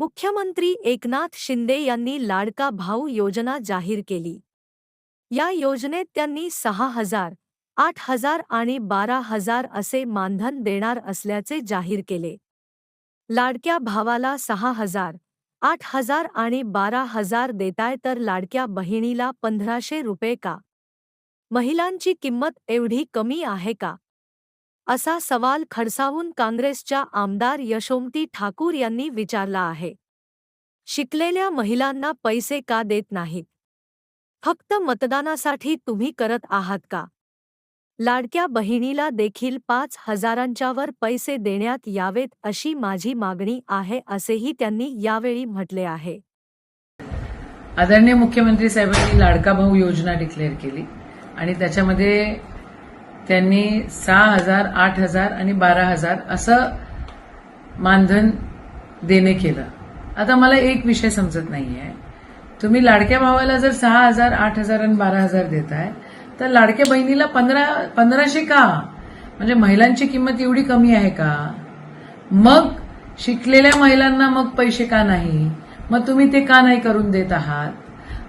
मुख्यमंत्री एकनाथ शिंदे यांनी लाडका भाऊ योजना जाहीर केली. या योजनेत त्यांनी सहा हजार आठ हजार आणि बारा हजार असे मानधन देणार असल्याचे जाहीर केले. लाडक्या भावाला सहा हजार आठ हजार आणि बारा हजार देताय तर लाडक्या बहिणीला पंधराशे रुपये का? महिलांची किंमत एवढी कमी आहे का? असा सवाल खडसावून काँग्रेसच्या आमदार यशोमती ठाकूर यांनी विचारला आहे. शिकलेल्या महिलांना पैसे का देत नाहीत? फक्त मतदानासाठी तुम्ही करत आहात का? लाडक्या बहिणीला देखील पाच हजारांच्यावर पैसे देण्यात यावेत अशी माझी मागणी आहे असेही त्यांनी यावेळी म्हटले आहे. आदरणीय मुख्यमंत्री साहेबांनी लाडका भाऊ योजना डिक्लेअर केली आणि त्याच्यामध्ये त्यांनी सहा हजार आठ हजार आणि बारा हजार असं मानधन देणे केलं. आता मला एक विषय समजत नाहीये. तुम्ही लाडक्या भावाला जर सहा हजार आठ हजार आणि बारा हजार देताय तर लाडक्या बहिणीला पंधरा पंधराशे का? म्हणजे महिलांची किंमत एवढी कमी आहे का? मग शिकलेल्या महिलांना मग पैसे का नाही? मग तुम्ही ते का नाही करून देत आहात?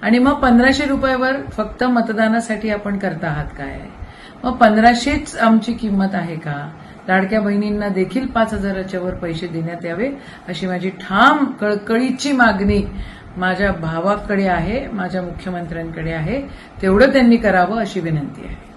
आणि मग पंधराशे रुपयावर फक्त मतदानासाठी आपण करत आहात काय? मग पंधराशेच आमची किंमत आहे का? लाडक्या बहिणींना देखील पाच हजाराच्या वर पैसे देण्यात यावे अशी माझी ठाम कळकळीची मागणी माझ्या भावाकडे आहे माझ्या मुख्यमंत्र्यांकडे आहे. तेवढं त्यांनी करावं अशी विनंती आहे.